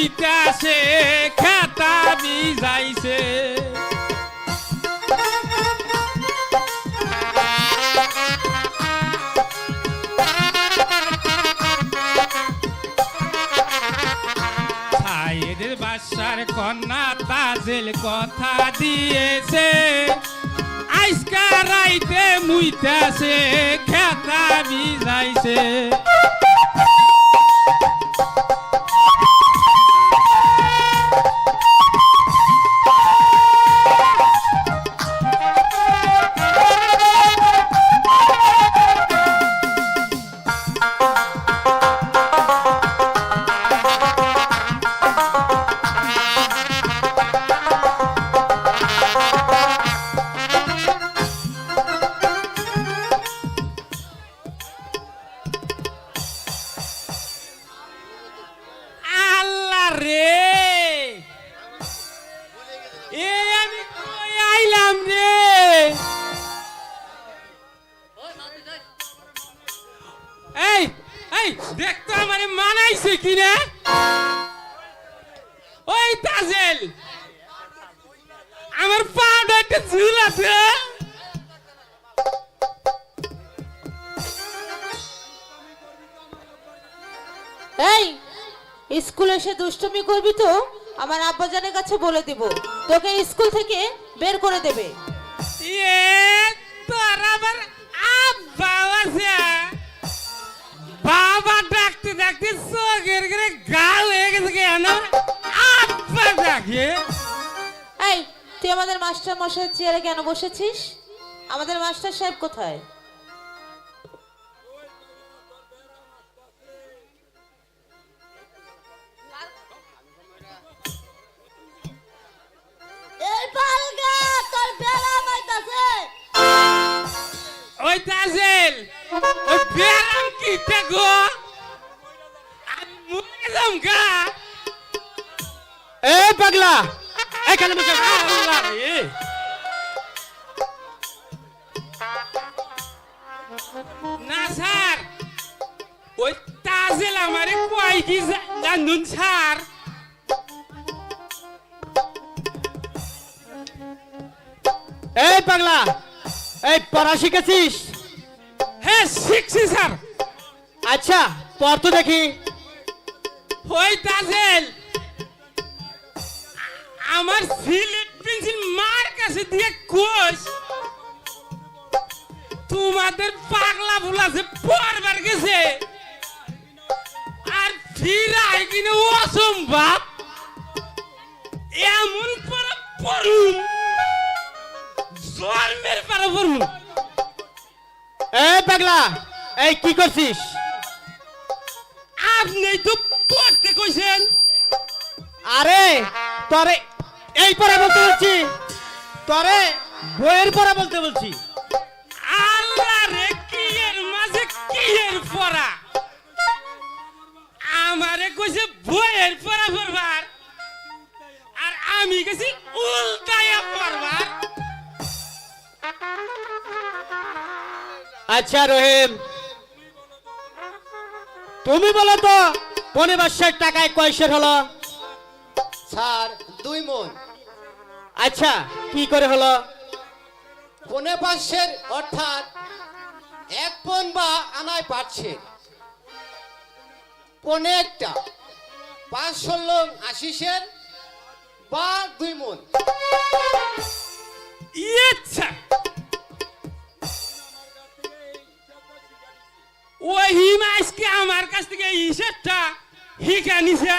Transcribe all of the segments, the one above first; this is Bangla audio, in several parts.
মুইতাছে খাতা বিজাইছে বাসার কন্যা তাজেল কথা দিয়েছে। আইসকা রাইতে মুইতাছে খেতা বিজাইছে এসে দুষ্টুমি করবি তো আমার আব্বাজানের কাছে বলে দিব। তোকে স্কুল থেকে বের করে দেবে। আবার বাবা ডাকতে ডাকতে চোখের করে গাল হয়ে গেছে কেন আব্বা ডাকে। এই তুই আমাদের মাস্টার মশাইয়ের চেয়ারে কেন বসেছিস? আমাদের মাস্টার সাহেব কোথায়? ওই তাজেল ওই বেরাম কিতে গো আমি মরে যাম গা এ পাগলা এখানে বসে আল্লাহ রে না স্যার ওই তাজেল আমারে কয় কি জানুন স্যার এই পাগলা এই পড়া শিখেছিস? হ্যাঁ শিখছি স্যার। আচ্ছা তো দেখি। ওই তাজেল আমার সিলেট পেন্সিল মার কাছে দিয়ে কোষ তোমাদের পাগলা ভুলাছে পরবার গেছে। আর ফিরাই কিনে অসম্ভব এমন পড়া পড়ুন জন্মের পারা পড়ুন এই পাগলা এই কি করছিস? আপনি তো পড়তে কইছেন। আরে তরে এই পড়া বলতে বলছি। তরে বইয়ের পড়া বলতে বলছি। আল্লাহ রে কি এর মাঝে কি এর পড়া? আমারে কইছে বইয়ের পড়া পড়বার। আর আমি গেছি উল্টায়া পড়বার। আচ্ছা রহিম। তুমি বলো তো পনেরোশের টাকায় কয়শের হলো? স্যার দুই মন। আচ্ছা কি করে হলো? পনে পাঁচশের অর্থাৎ এক পন বা আনায় পাচ্ছে পনে একটা পাঁচ ষোলো আশি সের বা দুই মন। ইচ্ছা ওই হিম আজকে আমার কাছ থেকে এই হিসেবটা হিকা নিছে।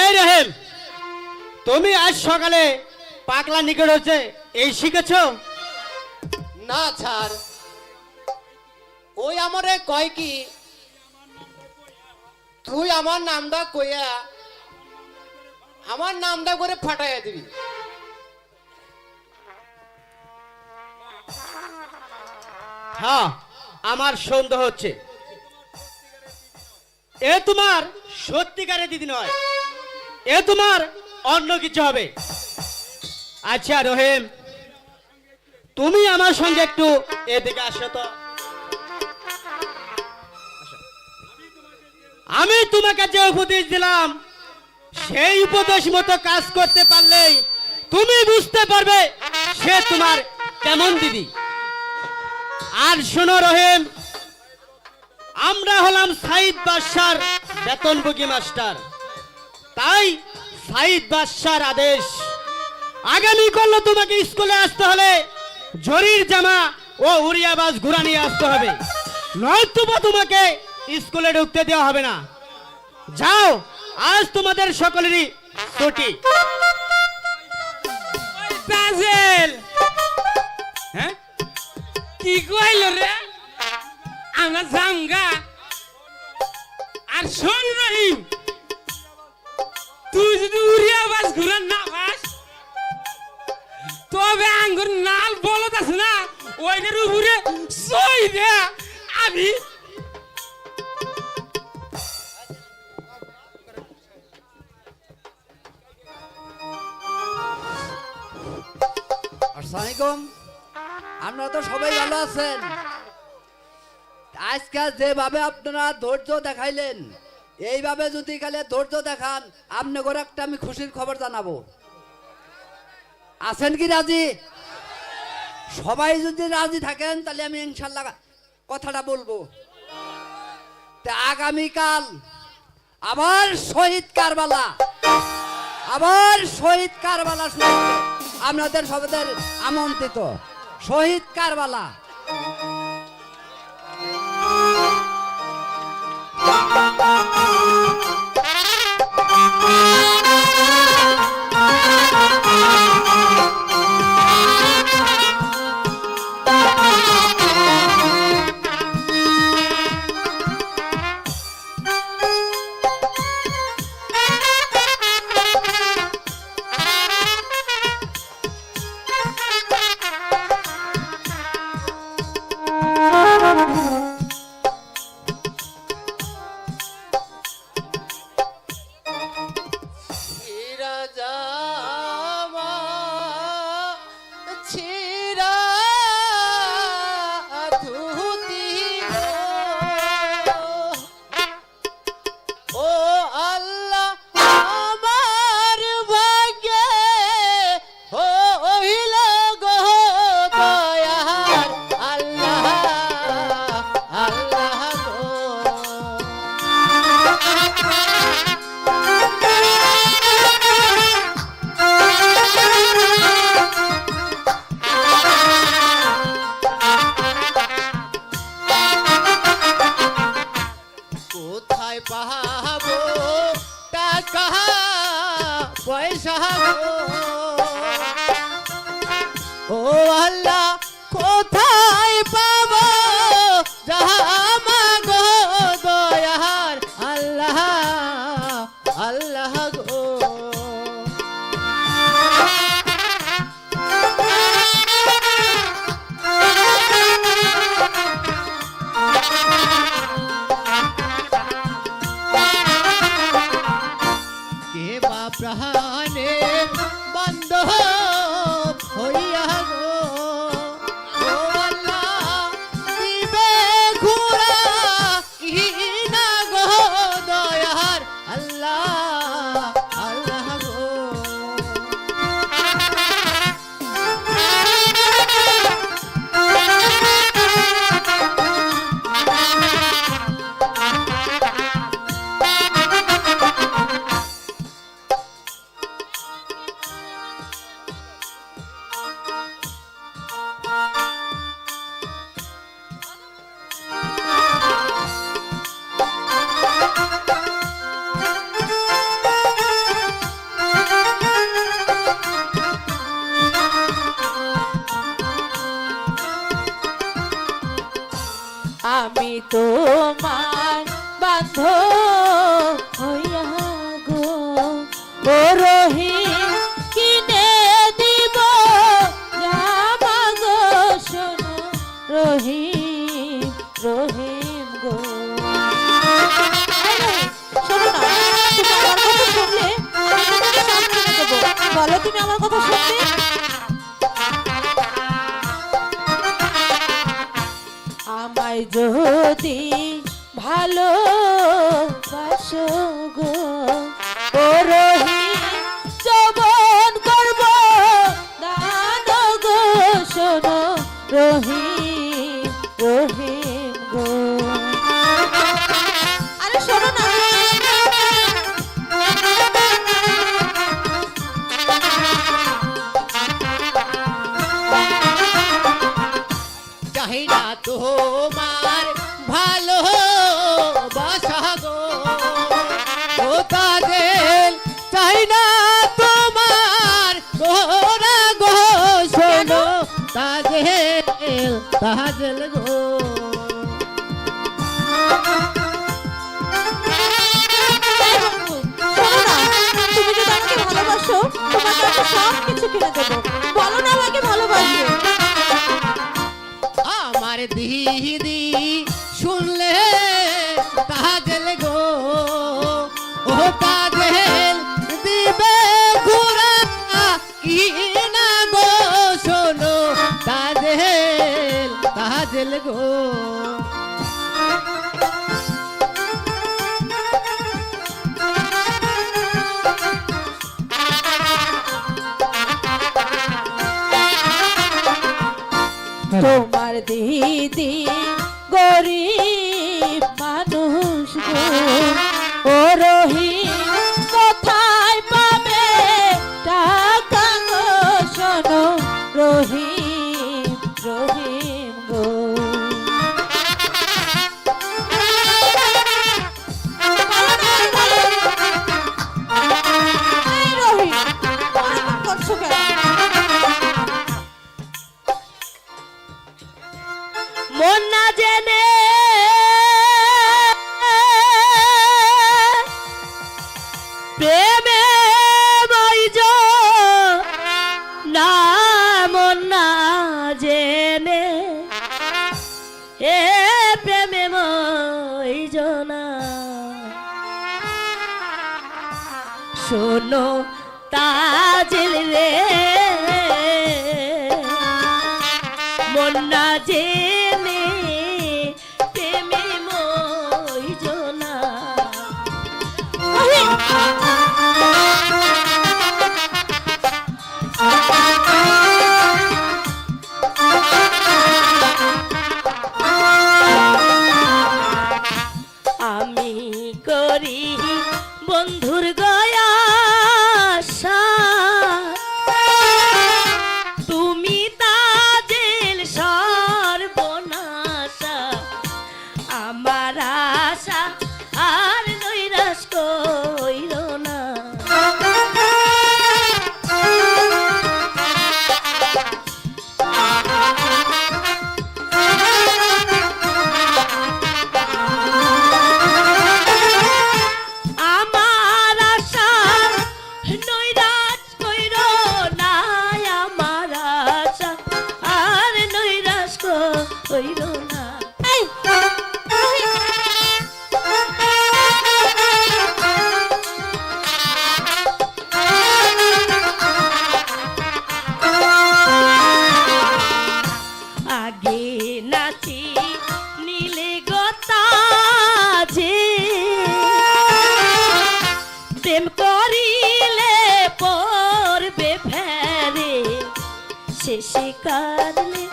এই রহিম তুমি আজ সকালে পাগলা নিকট হচ্ছে এই শিখেছো? না স্যার। ওই আমারে কয় কি তুই আমার নামটা কইয়া আমার নামটা করে ফাটাইয়া দিবি। হ্যাঁ আমার সন্দেহ হচ্ছে। এ তোমার সত্যিকারের দিদি নয়। এ তোমার অন্য কিছু হবে। আচ্ছা রহিম, তুমি আমার সঙ্গে একটু এদিকে আসো তো। আমি তোমাকে যে উপদেশ দিলাম, সেই উপদেশ মতো কাজ করতে পারলেই তুমি বুঝতে পারবে সে তোমার কেমন দিদি। আর শোনো রহিম, আমরা হলাম সাইদ বাদশার বেতনভোগী মাস্টার। তাই সাইদ বাদশার আদেশ, আগামী করল তোমাকে স্কুলে আসতে হলে জরির জামা ও উড়িয়াবাজ ঘুরা নিয়ে আসতে হবে। নয়তোবা তোমাকে স্কুলে ঢুকতে দেওয়া হবে না। যাও, আজ তোমাদের সকলেরই ছুটি। কি কইল রে? আমরা জামগা আর শোন রহিম, তুই যদি উড়িয়া বাস ঘুরান না পাস তবে আঙ্গুর নাল বলত আছে না, ওইটার উপরে সই দে, আমি আপনারা তো সবাই আছেন। আজকাল যেভাবে আপনারা ধৈর্য দেখাইলেন, এইভাবে যদি কালে ধৈর্য দেখান একটা আমি খুশির খবর জানাব। আছেন কি রাজি? সবাই যদি রাজি থাকেন, তাহলে আমি ইনশাল্লাহ কথাটা বলব। আগামীকাল আবার শহীদ কারবালা, আবার শহীদ কারবালা আপনাদের সবাদের আমন্ত্রিত। শহীদ কারবালা। ছিড়া জামা ছিড়া ধুতি ও আল্লাহ আমার ভাগ্যে হইল গো দয়ার আল্লাহ আল্লাহ গো কোথায় পাহাবো। টাকা পয়সা প্রাণের বন্ধ রহি রহি জেল তাহা জেল গো। তুমি যদি আমাকে ভালোবাসো তোমাকে আমি সব কিছু কিনে দেবো। বলো না আমাকে ভালোবাসো। আমার দিদি শুনলে তাহা জেল গো। ও পা তোমার দিদি গরিব শোনো তাজেল রে। মন্না যে তেমে মই জোনা শেষে কাঁদলে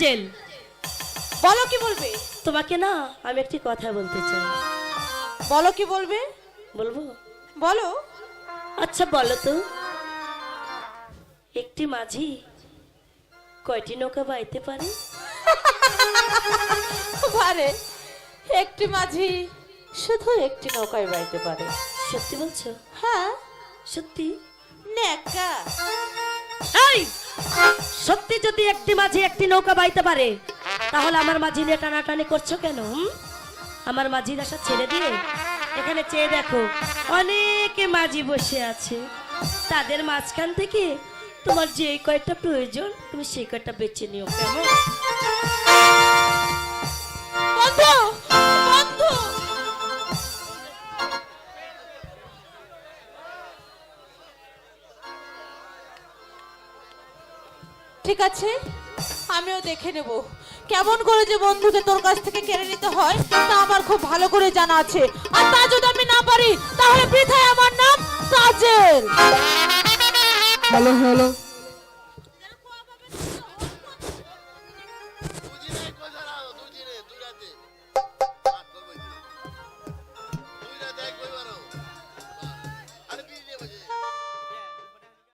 তাজেল বলো কি বলবে? তোমাকে না আমি একটি কথা বলতে চাই। বলো কি বলবে? বলব? বলো। আচ্ছা বলো তো। একটি মাঝি কয়টি নৌকা বাইতে পারে? পারে। একটি মাঝি শুধু একটি নৌকায় বাইতে পারে। সত্যি বলছো? হ্যাঁ। সত্যি? নেকা। এই! সত্যি যদি একটি মাঝি একটি নৌকা বাইতে পারে, তাহলে আমার মাঝি নিয়ে টানাটানি করছ কেন? আমার মাঝির আশা ছেড়ে দিয়ে এখানে চেয়ে দেখো অনেকে মাঝি বসে আছে তাদের মাঝখান থেকে তোমার যে কয়টা প্রয়োজন, তুমি সেই কয়টা বেছে নিও কেমন ঠিক আছে? আমিও দেখে নেব। কেমন করে যে বন্ধুকে তোর কাছ থেকে কেড়ে নিতে হয়, তা আমার খুব ভালো করে জানা আছে। আর তা যদি আমি না পারি, তাহলে বৃথায় আমার নাম সাজেল হ্যালো হ্যালো।